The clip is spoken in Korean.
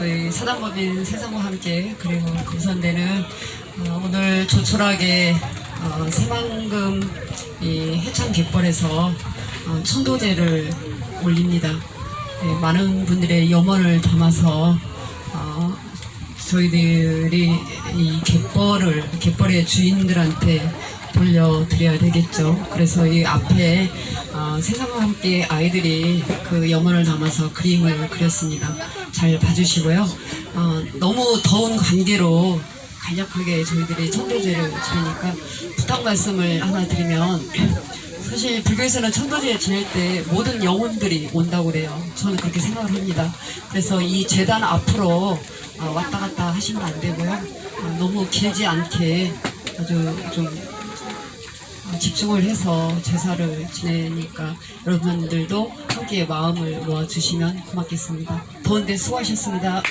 저희 사단법인 세상과 함께 그리고 금산대는 어, 오늘 조촐하게 어, 새만금 이 해창 갯벌에서 어, 천도제를 올립니다. 네, 많은 분들의 염원을 담아서 어, 저희들이 이 갯벌을 갯벌의 주인들한테 돌려드려야 되겠죠. 그래서 이 앞에 어, 세상과 함께 아이들이 그 염원을 담아서 그림을 그렸습니다. 잘 봐주시고요. 어, 너무 더운 관계로 간략하게 저희들이 천도제를 지내니까 부탁 말씀을 하나 드리면 사실 불교에서는 천도제 지낼 때 모든 영혼들이 온다고 그래요. 저는 그렇게 생각을 합니다. 그래서 이 재단 앞으로 어, 왔다 갔다 하시면 안 되고요. 어, 너무 길지 않게 아주 좀 어, 집중을 해서 제사를 지내니까 여러분들도 함께 마음을 모아주시면 고맙겠습니다. 더운데 수고하셨습니다.